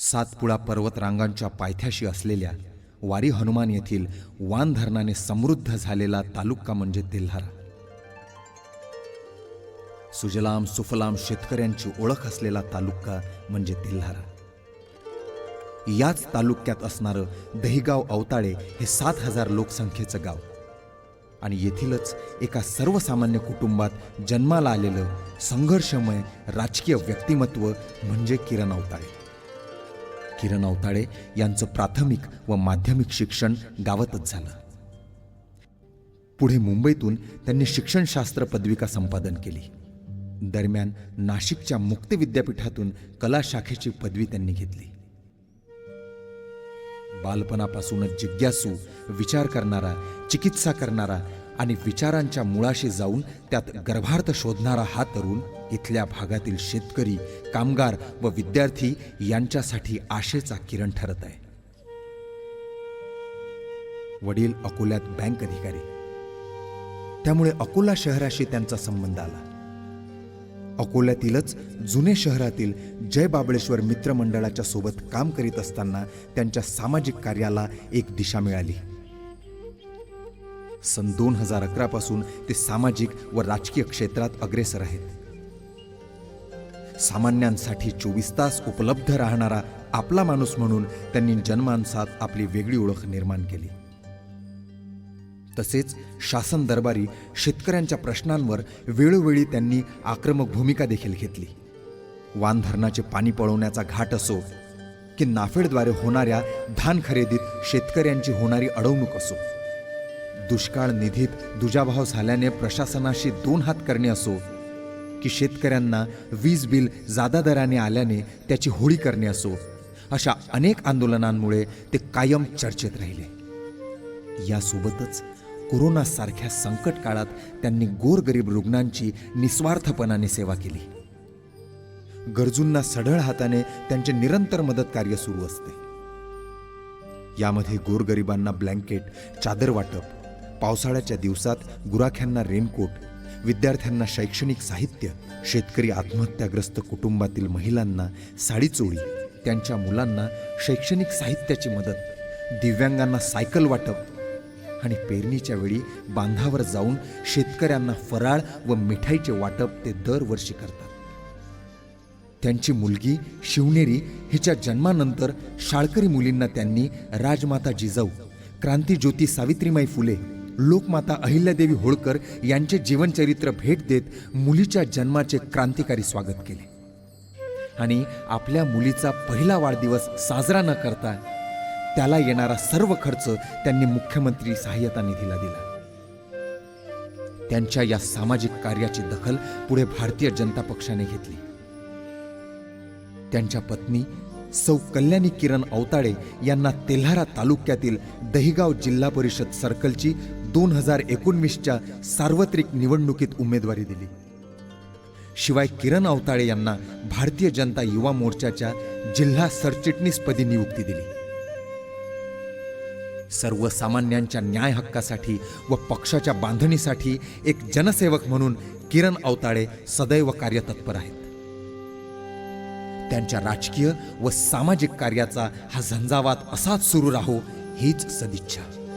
सातपुळा पर्वतरांगांच्या पायथ्याशी असलेल्या वारी हनुमान येथील वान धरणाने समृद्ध झालेला तालुका म्हणजे तेल्हारा. सुजलाम सुफलाम शेतकऱ्यांची ओळख असलेला तालुका म्हणजे तेल्हारा. याच तालुक्यात असणारं दहिगाव अवताळे हे सात हजार लोकसंख्येचं गाव. आणि येथीलच एका सर्वसामान्य कुटुंबात जन्माला आलेलं संघर्षमय राजकीय व्यक्तिमत्व म्हणजे किरण अवताळे. किरण अवताळे यांचं प्राथमिक व माध्यमिक शिक्षण गावातच झालं. पुढे मुंबईतून त्यांनी शिक्षणशास्त्र पदविका संपादन केली. दरम्यान नाशिकच्या मुक्त विद्यापीठातून कला शाखेची पदवी त्यांनी घेतली. बालपणापासूनच जिज्ञासू विचार करणारा चिकित्सा करणारा आणि विचारांच्या मुळाशी जाऊन त्यात गर्भार्थ शोधणारा हा तरुण इथल्या भागातील शेतकरी कामगार व विद्यार्थी यांच्यासाठी आशेचा किरण ठरत आहे. वडील अकोल्यात बँक अधिकारी. त्यामुळे अकोला शहराशी त्यांचा संबंध आला. अकोल्यातीलच जुने शहरातील जय बाबळेश्वर मित्रमंडळाच्या सोबत काम करीत असताना त्यांच्या सामाजिक कार्याला एक दिशा मिळाली. सन दोन हजार अकरा पासून ते सामाजिक व राजकीय क्षेत्रात अग्रेसर आहेत. सामान्यांसाठी चोवीस तास उपलब्ध राहणारा आपला माणूस म्हणून त्यांनी जनमानसात आपली वेगळी ओळख निर्माण केली. तसेच शासन दरबारी शेतकऱ्यांच्या प्रश्नांवर वेळोवेळी त्यांनी आक्रमक भूमिका देखील घेतली. वान धरणाचे पाणी पळवण्याचा घाट असो की नाफेडद्वारे होणाऱ्या धान खरेदीत शेतकऱ्यांची होणारी अडवणूक असो. दुष्काळ निधीत दुजाभाव झाल्याने प्रशासनाशी दोन हात करणे असो की शेतकऱ्यांना वीज बिल जादा दराने आल्याने त्याची होळी करणे असो अशा अनेक आंदोलनांमुळे ते कायम चर्चेत राहिले. यासोबतच कोरोनासारख्या संकट काळात त्यांनी गोरगरीब रुग्णांची निस्वार्थपणाने सेवा केली. गरजूंना सढळ हाताने त्यांचे निरंतर मदत कार्य सुरू असते. यामध्ये गोरगरिबांना ब्लँकेट चादर वाटप पावसाळ्याच्या दिवसात गुराख्यांना रेनकोट विद्यार्थ्यांना शैक्षणिक साहित्य शेतकरी आत्महत्याग्रस्त कुटुंबातील महिलांना साडीचोळी त्यांच्या मुलांना शैक्षणिक साहित्याची मदत दिव्यांगांना सायकल वाटप आणि पेरणीच्या वेळी बांधावर जाऊन शेतकऱ्यांना फराळ व मिठाईचे वाटप ते दरवर्षी करतात. त्यांची मुलगी शिवनेरी हिच्या जन्मानंतर शाळकरी मुलींना त्यांनी राजमाता जिजाऊ क्रांतीज्योती सावित्रीमाई फुले लोकमाता अहिल्यादेवी होळकर यांचे जीवनचरित्र भेट देत मुलीच्या जन्माचे क्रांतिकारी स्वागत केले. आणि आपल्या मुलीचा पहिला वाढदिवस साजरा न करता त्याला येणारा सर्व खर्च त्यांनी मुख्यमंत्री सहाय्यता निधीला दिला. त्यांच्या या सामाजिक कार्याची दखल पुढे भारतीय जनता पक्षाने घेतली. त्यांच्या पत्नी सौ कल्याणी किरण अवताळे यांना तेल्हारा तालुक्यातील दहिगाव जिल्हा परिषद सर्कलची दोन हजार एकोणवीसच्या सार्वत्रिक निवडणुकीत उमेदवारी दिली. शिवाय किरण अवताळे यांना भारतीय जनता युवा मोर्चाच्या जिल्हा सरचिटणीसपदी नियुक्ती दिली. सर्वसामान्यांच्या न्याय हक्कासाठी व पक्षाच्या बांधणीसाठी एक जनसेवक म्हणून किरण अवताळे सदैव कार्यतत्पर आहेत. त्यांच्या राजकीय व सामाजिक कार्याचा हा झंझावात असाच सुरू राहो हीच सदिच्छा.